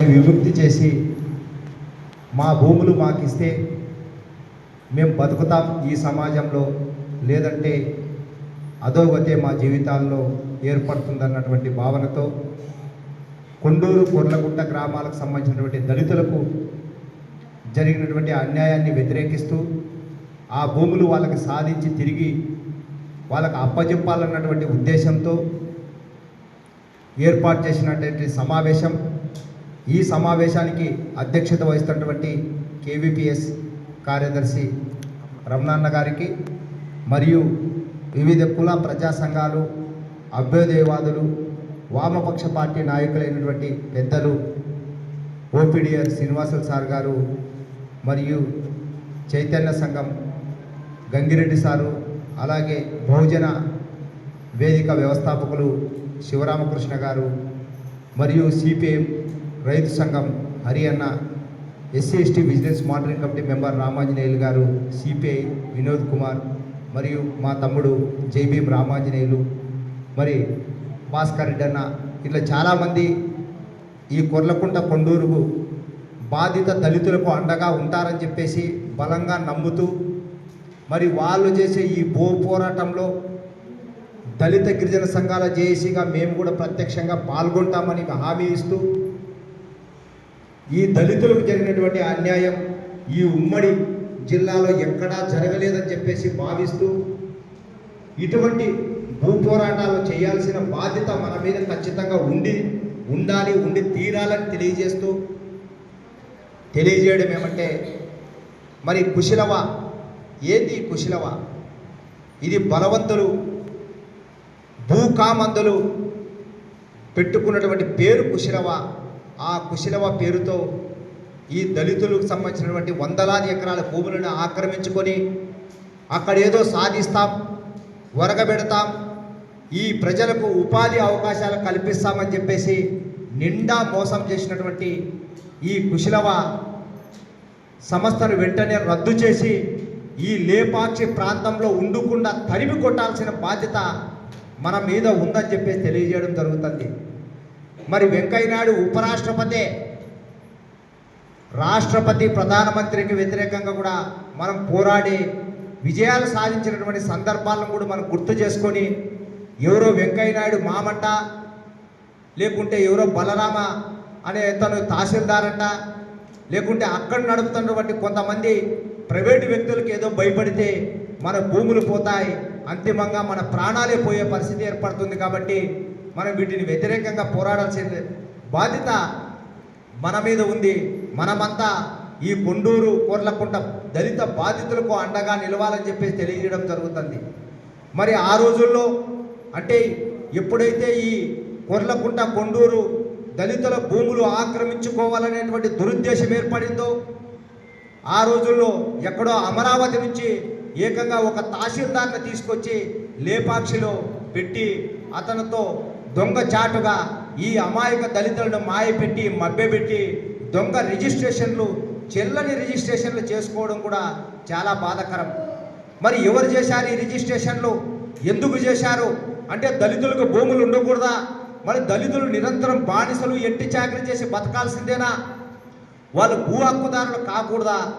విముక్తి చేసి మా భూములు మాకు ఇస్తే మేము బతుకుతాం ఈ సమాజంలో లేదంటే అధోగతే మా జీవితాల్లో ఏర్పడుతుందన్నటువంటి భావనతో కొండూరు కొర్లగుట్ట గ్రామాలకు సంబంధించినటువంటి దళితులకు జరిగినటువంటి అన్యాయాన్ని వ్యతిరేకిస్తూ ఆ భూములు వాళ్ళకి సాధించి తిరిగి వాళ్ళకు అప్పజెప్పాలన్నటువంటి ఉద్దేశంతో ఏర్పాటు చేసినటువంటి సమావేశం ఈ సమావేశానికి అధ్యక్షత వహిస్తున్నటువంటి కేవీపీఎస్ కార్యదర్శి రమణాన్న గారికి మరియు వివిధ కుల ప్రజా సంఘాలు అభ్యుదయవాదులు వామపక్ష పార్టీ నాయకులైనటువంటి పెద్దలు ఓపీడిఆర్ శ్రీనివాసులు సార్ గారు మరియు చైతన్య సంఘం గంగిరెడ్డి సారు అలాగే బహుజన వేదిక వ్యవస్థాపకులు శివరామకృష్ణ గారు మరియు సిపిఎం రైతు సంఘం Hariyanna SC ST business monitoring committee member Ramanjaneyulu గారు సిపిఐ వినోద్ కుమార్ మరియు మా తమ్ముడు జైభీం రామాంజనేయులు. మరి భాస్కర్ రెడ్డి అన్న ఇట్లా చాలామంది ఈ కొర్లకుంట కొండూరుకు బాధిత దళితులకు అండగా ఉంటారని చెప్పేసి బలంగా నమ్ముతూ మరి వాళ్ళు చేసే ఈ భూ పోరాటంలో దళిత గిరిజన సంఘాల జేఏసీగా మేము కూడా ప్రత్యక్షంగా పాల్గొంటామని హామీ ఇస్తూ ఈ దళితులకు జరిగినటువంటి అన్యాయం ఈ ఉమ్మడి జిల్లాలో ఎక్కడా జరగలేదని చెప్పేసి భావిస్తూ ఇటువంటి భూ పోరాటాలు చేయాల్సిన బాధ్యత మన మీద ఖచ్చితంగా ఉండి ఉండాలి ఉండి తీరాలని తెలియజేస్తూ తెలియజేయడం ఏమంటే మరి కుశలవ ఏంది కుశలవ? ఇది బలవంతులు భూకామందులు పెట్టుకున్నటువంటి పేరు కుశలవ. ఆ కుశలవ పేరుతో ఈ దళితులకు సంబంధించినటువంటి వందలాది ఎకరాల భూములను ఆక్రమించుకొని అక్కడ ఏదో సాధిస్తాం వరగబెడతాం ఈ ప్రజలకు ఉపాధి అవకాశాలు కల్పిస్తామని చెప్పేసి నిండా మోసం చేసినటువంటి ఈ కుశలవ సంస్థను వెంటనే రద్దు చేసి ఈ లేపాక్షి ప్రాంతంలో ఉండకుండా తరిమి కొట్టాల్సిన బాధ్యత మన మీద ఉందని చెప్పేసి తెలియజేయడం జరుగుతుంది. మరి వెంకయ్యనాయుడు ఉపరాష్ట్రపతి. రాష్ట్రపతి ప్రధానమంత్రికి వ్యతిరేకంగా కూడా మనం పోరాడి విజయాలు సాధించినటువంటి సందర్భాలను కూడా మనం గుర్తు చేసుకొని ఎవరో వెంకయ్యనాయుడు మామంట లేకుంటే ఎవరో బలరామ అనే తను తహసీల్దార్ అంట లేకుంటే అక్కడ నడుపుతున్నటువంటి కొంతమంది ప్రైవేటు వ్యక్తులకు ఏదో భయపడితే మన భూములు పోతాయి అంతిమంగా మన ప్రాణాలే పోయే పరిస్థితి ఏర్పడుతుంది కాబట్టి మనం వీటిని వ్యతిరేకంగా పోరాడాల్సిన బాధ్యత మన మీద ఉంది. మనమంతా ఈ కొండూరు కోర్లకుంట దళిత బాధితులకు అండగా నిలవాలని చెప్పేసి తెలియజేయడం జరుగుతుంది. మరి ఆ రోజుల్లో అంటే ఎప్పుడైతే ఈ కొర్లకుంట కొండూరు దళితుల భూములు ఆక్రమించుకోవాలనేటువంటి దురుద్దేశం ఏర్పడిందో ఆ రోజుల్లో ఎక్కడో అమరావతి నుంచి ఏకంగా ఒక తహసీల్దార్ని తీసుకొచ్చి లేపాక్షిలో పెట్టి అతనితో దొంగ చాటుగా ఈ అమాయక దళితులను మాయపెట్టి మభ్యపెట్టి దొంగ రిజిస్ట్రేషన్లు చెల్లని రిజిస్ట్రేషన్లు చేసుకోవడం కూడా చాలా బాధాకరం. మరి ఎవరు చేశారు ఈ రిజిస్ట్రేషన్లు? ఎందుకు చేశారు? అంటే దళితులకు భూములు ఉండకూడదా? మరి దళితులు నిరంతరం బానిసలు ఎట్టి చాకరీ చేసి బతకాల్సిందేనా? వాళ్ళు భూ హక్కుదారులు కాకూడదా?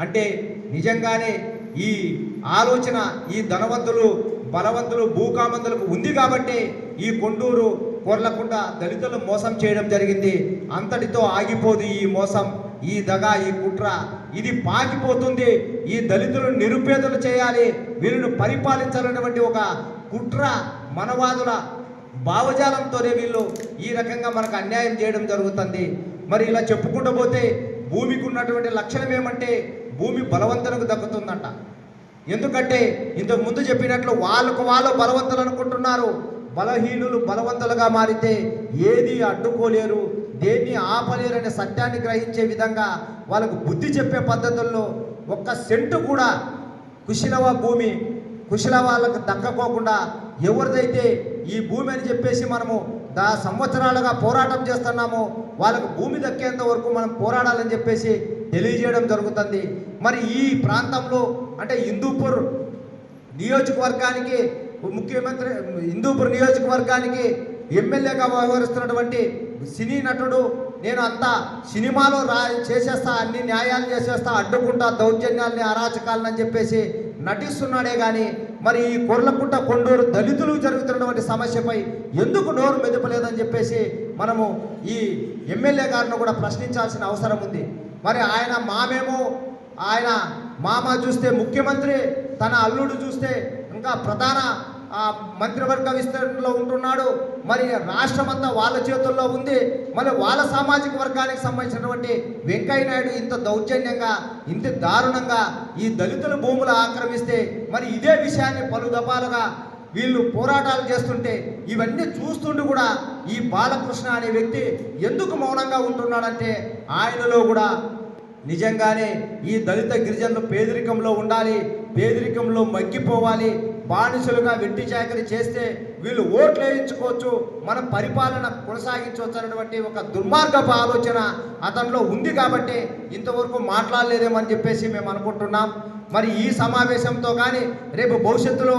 అంటే నిజంగానే ఈ ఆలోచన ఈ ధనవంతులు బలవంతులు భూకామంతులకు ఉంది కాబట్టి ఈ కొండూరు కొర్లకుండా దళితులు మోసం చేయడం జరిగింది. అంతటితో ఆగిపోదు ఈ మోసం ఈ దగ ఈ కుట్ర. ఇది పాకిపోతుంది. ఈ దళితులను నిరుపేదలు చేయాలి. వీళ్ళను పరిపాలించాలన్నటువంటి ఒక కుట్ర మనవాదుల భావజాలంతోనే వీళ్ళు ఈ రకంగా మనకు అన్యాయం చేయడం జరుగుతుంది. మరి ఇలా చెప్పుకుంటూ పోతే భూమికి ఉన్నటువంటి లక్షణం ఏమంటే భూమి బలవంతులకు దక్కుతుందంట. ఎందుకంటే ఇంతకు ముందు చెప్పినట్లు వాళ్ళకు వాళ్ళు బలవంతులు అనుకుంటున్నారు. బలహీనులు బలవంతులుగా మారితే ఏది అడ్డుకోలేరు. దేన్ని ఆపలేరు అనే సత్యాన్ని గ్రహించే విధంగా వాళ్ళకు బుద్ధి చెప్పే పద్ధతుల్లో ఒక్క సెంటు కూడా కుశలవ భూమి కుశల వాళ్ళకు దక్కకోకుండా ఎవరిదైతే ఈ భూమి అని చెప్పేసి మనము దా సంవత్సరాలుగా పోరాటం చేస్తున్నామో వాళ్ళకు భూమి దక్కేంత వరకు మనం పోరాడాలని చెప్పేసి తెలియజేయడం జరుగుతుంది. మరి ఈ ప్రాంతంలో అంటే హిందూపూర్ నియోజకవర్గానికి ముఖ్యమంత్రి హిందూపూర్ నియోజకవర్గానికి ఎమ్మెల్యేగా వ్యవహరిస్తున్నటువంటి సినీ నటుడు నేను అంతా సినిమాలో రా చేసేస్తా అన్ని న్యాయాలు చేసేస్తా అడ్డుకుంటా దౌర్జన్యాలని అరాచకాలని అని చెప్పేసి నటిస్తున్నాడే కానీ మరి ఈ కొర్లకుంట కొండూరు దళితులు జరుగుతున్నటువంటి సమస్యపై ఎందుకు నోరు మెదపలేదని చెప్పేసి మనము ఈ ఎమ్మెల్యే గారిని కూడా ప్రశ్నించాల్సిన అవసరం ఉంది. మరి ఆయన మామేమో ఆయన మామ చూస్తే ముఖ్యమంత్రి తన అల్లుడు చూస్తే ఇంకా ప్రధాన మంత్రివర్గ విస్తరణలో ఉంటున్నాడు. మరి రాష్ట్రమంతా వాళ్ళ చేతుల్లో ఉంది. మరి వాళ్ళ సామాజిక వర్గానికి సంబంధించినటువంటి వెంకయ్య నాయుడు ఇంత దౌర్జన్యంగా ఇంత దారుణంగా ఈ దళితుల భూములు ఆక్రమిస్తే మరి ఇదే విషయాన్ని పలు దఫాలుగా వీళ్ళు పోరాటాలు చేస్తుంటే ఇవన్నీ చూస్తుంటూ కూడా ఈ బాలకృష్ణ అనే వ్యక్తి ఎందుకు మౌనంగా ఉంటున్నాడంటే ఆయనలో కూడా నిజంగానే ఈ దళిత గిరిజనులు పేదరికంలో ఉండాలి పేదరికంలో మగ్గిపోవాలి బానిసలుగా వెట్టి చాకరి చేస్తే వీళ్ళు ఓట్లు వేయించుకోవచ్చు మన పరిపాలన కొనసాగించవచ్చు అనేటువంటి ఒక దుర్మార్గపు ఆలోచన అతనిలో ఉంది కాబట్టి ఇంతవరకు మాట్లాడలేదేమని చెప్పేసి మేము అనుకుంటున్నాం. మరి ఈ సమావేశంతో కానీ రేపు భవిష్యత్తులో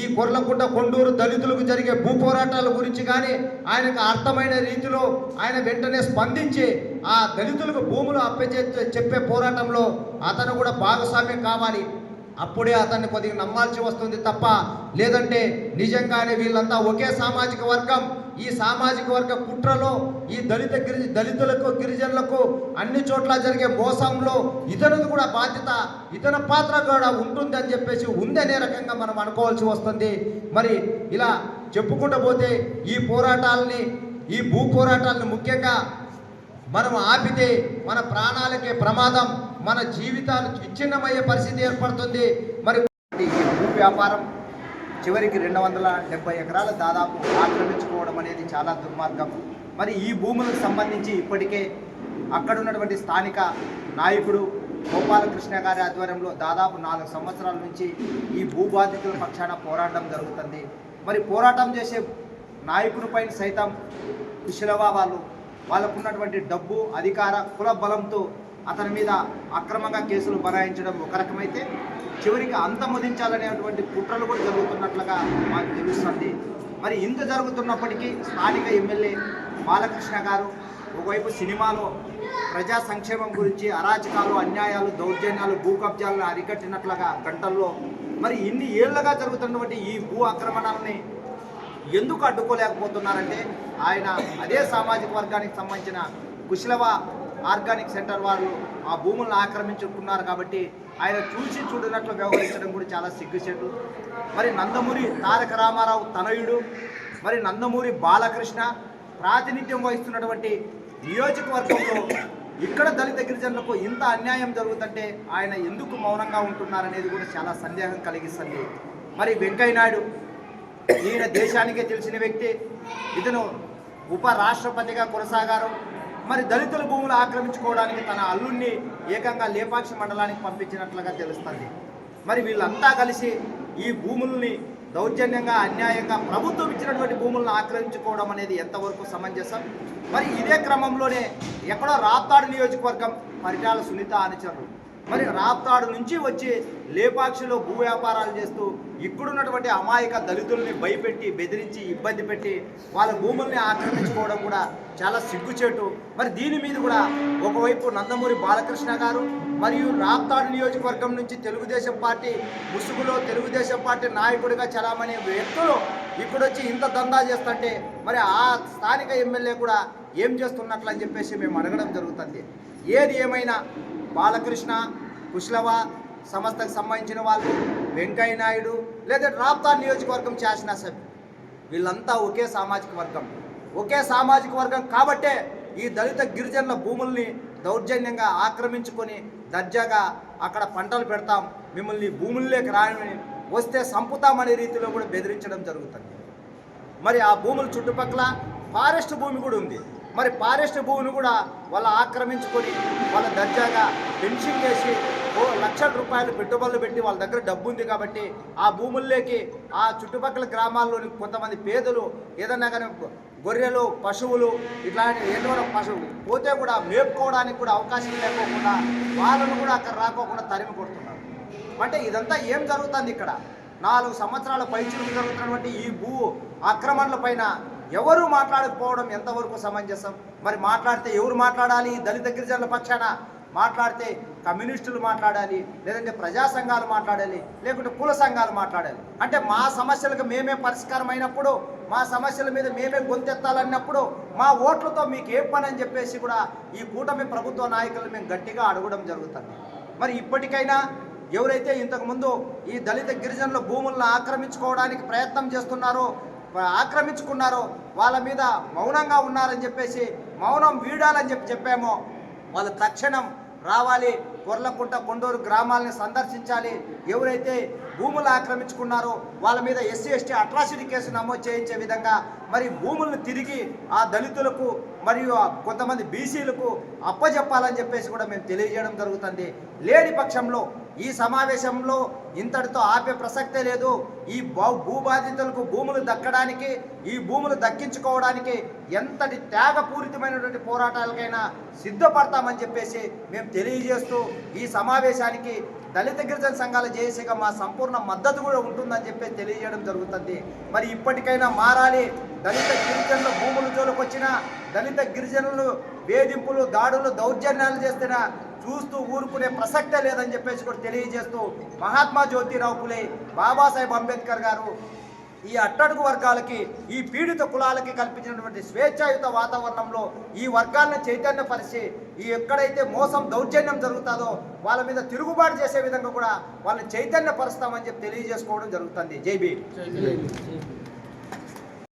ఈ కొర్లకుంట కొండూరు దళితులకు జరిగే భూ పోరాటాల గురించి కానీ ఆయనకు అర్థమైన రీతిలో ఆయన వెంటనే స్పందించి ఆ దళితులకు భూములు అప్పచె చెప్పే పోరాటంలో అతను కూడా భాగస్వామ్యం కావాలి. అప్పుడే అతన్ని కొద్దిగా నమ్మాల్సి వస్తుంది తప్ప లేదంటే నిజంగానే వీళ్ళంతా ఒకే సామాజిక వర్గం. ఈ సామాజిక వర్గ కుట్రలో ఈ దళిత గిరి దళితులకు గిరిజనులకు అన్ని చోట్ల జరిగే మోసంలో ఇతను కూడా బాధ్యత ఇతని పాత్ర కూడా ఉంటుంది అని చెప్పేసి ఉందనే రకంగా మనం అనుకోవాల్సి వస్తుంది. మరి ఇలా చెప్పుకుంటూ పోతే ఈ పోరాటాలని ఈ భూ పోరాటాలను ముఖ్యంగా మనం ఆపితే మన ప్రాణాలకే ప్రమాదం. మన జీవితాలు విచ్ఛిన్నమయ్యే పరిస్థితి ఏర్పడుతుంది. మరి ఈ భూ వ్యాపారం చివరికి రెండు వందల డెబ్బై ఎకరాలు దాదాపు ఆక్రమించుకోవడం అనేది చాలా దుర్మార్గం. మరి ఈ భూములకు సంబంధించి ఇప్పటికే అక్కడ ఉన్నటువంటి స్థానిక నాయకుడు గోపాలకృష్ణ గారి ఆధ్వర్యంలో దాదాపు నాలుగు సంవత్సరాల నుంచి ఈ భూబాధితుల పక్షాన పోరాటం జరుగుతుంది. మరి పోరాటం చేసే నాయకుడిపై సైతం కుశలవా వాళ్ళు? వాళ్ళకున్నటువంటి డబ్బు అధికార కుల బలంతో అతని మీద అక్రమంగా కేసులు బనాయించడం ఒక రకమైతే చివరికి అంతమొదించాలనేటువంటి కుట్రలు కూడా జరుగుతున్నట్లుగా మాకు తెలుస్తుంది. మరి ఇంత జరుగుతున్నప్పటికీ స్థానిక ఎమ్మెల్యే బాలకృష్ణ గారు ఒకవైపు సినిమాలో ప్రజా సంక్షేమం గురించి అరాచకాలు అన్యాయాలు దౌర్జన్యాలు భూ కబ్జాలను అరికట్టినట్లుగా గంటల్లో మరి ఇన్ని ఏళ్ళుగా జరుగుతున్నటువంటి ఈ భూ ఆక్రమణాలని ఎందుకు అడ్డుకోలేకపోతున్నారంటే ఆయన అదే సామాజిక వర్గానికి సంబంధించిన కుశలవ ఆర్గానిక్ సెంటర్ వాళ్ళు ఆ భూములను ఆక్రమించుకున్నారు కాబట్టి ఆయన చూసి చూడనట్లు వ్యవహరించడం కూడా చాలా సిగ్గుచేటు. మరి నందమూరి తారక రామారావు తనయుడు మరి నందమూరి బాలకృష్ణ ప్రాతినిధ్యం వహిస్తున్నటువంటి నియోజకవర్గంలో ఇక్కడ దళిత గిరిజనులకు ఇంత అన్యాయం జరుగుతుంటే ఆయన ఎందుకు మౌనంగా ఉంటున్నారనేది కూడా చాలా సందేహం కలిగిస్తుంది. మరి వెంకయ్య నాయుడు ఈయన దేశానికే తెలిసిన వ్యక్తి ఇతను ఉప రాష్ట్రపతిగా కొనసాగారు. మరి దళితుల భూములు ఆక్రమించుకోవడానికి తన అల్లుణ్ణి ఏకంగా లేపాక్షి మండలానికి పంపించినట్లుగా తెలుస్తుంది. మరి వీళ్ళంతా కలిసి ఈ భూముల్ని దౌర్జన్యంగా అన్యాయంగా ప్రభుత్వం ఇచ్చినటువంటి భూములను ఆక్రమించుకోవడం అనేది ఎంతవరకు సమంజసం? మరి ఇదే క్రమంలోనే ఎక్కడో రాప్తాడు నియోజకవర్గం పరిటాల సునీత అనుచరులు మరి రాప్తాడు నుంచి వచ్చి లేపాక్షిలో భూ వ్యాపారాలు చేస్తూ ఇక్కడున్నటువంటి అమాయక దళితుల్ని భయపెట్టి బెదిరించి ఇబ్బంది పెట్టి వాళ్ళ భూముల్ని ఆక్రమించుకోవడం కూడా చాలా సిగ్గుచేటు. మరి దీని మీద కూడా ఒకవైపు నందమూరి బాలకృష్ణ గారు మరియు రాప్తాడు నియోజకవర్గం నుంచి తెలుగుదేశం పార్టీ ముసుగులో తెలుగుదేశం పార్టీ నాయకుడిగా చలామణి వ్యక్తులు ఇక్కడొచ్చి ఇంత దందా చేస్తుంటే మరి ఆ స్థానిక ఎమ్మెల్యే కూడా ఏం చేస్తున్నట్లు అని చెప్పేసి మేము అడగడం జరుగుతుంది. ఏది ఏమైనా బాలకృష్ణ కుశలవ సంస్థకు సంబంధించిన వాళ్ళు వెంకయ్య నాయుడు లేదా రాప్తా నియోజకవర్గం శాసనసభ్యులు వీళ్ళంతా ఒకే సామాజిక వర్గం. ఒకే సామాజిక వర్గం కాబట్టే ఈ దళిత గిరిజనుల భూముల్ని దౌర్జన్యంగా ఆక్రమించుకొని దర్జాగా అక్కడ పంటలు పెడతాం మిమ్మల్ని భూముల్లోకి రాని వస్తే సంపుతామనే రీతిలో కూడా బెదిరించడం జరుగుతుంది. మరి ఆ భూముల చుట్టుపక్కల ఫారెస్ట్ భూమి కూడా ఉంది. మరి ఫారెస్ట్ భూమిని కూడా వాళ్ళు ఆక్రమించుకొని వాళ్ళ దర్జాగా పెన్షన్ చేసి ఓ లక్షల రూపాయలు పెట్టుబడులు పెట్టి వాళ్ళ దగ్గర డబ్బు ఉంది కాబట్టి ఆ భూముల్లోకి ఆ చుట్టుపక్కల గ్రామాల్లోని కొంతమంది పేదలు ఏదన్నా కానీ గొర్రెలు పశువులు ఇట్లాంటి ఎన్నో పశువులు పోతే కూడా మేపుకోవడానికి కూడా అవకాశం లేకోకుండా వాళ్ళను కూడా అక్కడ రాకోకుండా తరిమి కొడుతున్నారు. అంటే ఇదంతా ఏం జరుగుతుంది ఇక్కడ? నాలుగు సంవత్సరాల పైచులకు జరుగుతున్నటువంటి ఈ భూ ఆక్రమణల పైన ఎవరు మాట్లాడకపోవడం ఎంతవరకు సమంజసం? మరి మాట్లాడితే ఎవరు మాట్లాడాలి? దళిత గిరిజనుల పక్షాన మాట్లాడితే కమ్యూనిస్టులు మాట్లాడాలి లేదంటే ప్రజా సంఘాలు మాట్లాడాలి లేకుంటే కుల సంఘాలు మాట్లాడాలి. అంటే మా సమస్యలకు మేమే పరిష్కారం అయినప్పుడు మా సమస్యల మీద మేమే గొంతెత్తాలన్నప్పుడు మా ఓట్లతో మీకు ఏ పని అని చెప్పేసి కూడా ఈ కూటమి ప్రభుత్వ నాయకులు మేము గట్టిగా అడగడం జరుగుతుంది. మరి ఇప్పటికైనా ఎవరైతే ఇంతకుముందు ఈ దళిత గిరిజనుల భూములను ఆక్రమించుకోవడానికి ప్రయత్నం చేస్తున్నారో ఆక్రమించుకున్నారో వాళ్ళ మీద మౌనంగా ఉన్నారని చెప్పేసి మౌనం వీడాలని చెప్పి చెప్పామో వాళ్ళు తక్షణం రావాలి. కొర్లకుంట కొండూరు గ్రామాలని సందర్శించాలి. ఎవరైతే భూములు ఆక్రమించుకున్నారో వాళ్ళ మీద ఎస్సీ ఎస్టీ అట్రాసిటీ కేసు నమోదు చేయించే విధంగా మరి భూములను తిరిగి ఆ దళితులకు మరియు కొంతమంది బీసీలకు అప్పజెప్పాలని చెప్పేసి కూడా మేము తెలియజేయడం జరుగుతుంది. లేని పక్షంలో ఈ సమావేశంలో ఇంతటితో ఆపే ప్రసక్తే లేదు. ఈ భూ- భూబాధితులకు భూములు దక్కడానికి ఈ భూములు దక్కించుకోవడానికి ఎంతటి త్యాగపూరితమైనటువంటి పోరాటాలకైనా సిద్ధపడతామని చెప్పేసి మేము తెలియజేస్తూ ఈ సమావేశానికి దళిత గిరిజన సంఘాల జేఏసీగా మా సంపూర్ణ మద్దతు కూడా ఉంటుందని చెప్పి తెలియజేయడం జరుగుతుంది. మరి ఇప్పటికైనా మారాలి. దళిత గిరిజనులు భూముల జోలుకొచ్చినా దళిత గిరిజనులు వేధింపులు దాడులు దౌర్జన్యాలు చేస్తున్న చూస్తూ ఊరుకునే ప్రసక్తే లేదని చెప్పేసి కూడా తెలియజేస్తూ మహాత్మా జ్యోతిరావు పులే బాబాసాహెబ్ అంబేద్కర్ గారు ఈ అట్టడుగు వర్గాలకి ఈ పీడిత కులాలకి కల్పించినటువంటి స్వేచ్ఛాయుత వాతావరణంలో ఈ వర్గాలను చైతన్యపరిచి ఈ ఎక్కడైతే మోసం దౌర్జన్యం జరుగుతుందో వాళ్ళ మీద తిరుగుబాటు చేసే విధంగా కూడా వాళ్ళని చైతన్యపరుస్తామని చెప్పి తెలియజేసుకోవడం జరుగుతుంది. జైబీ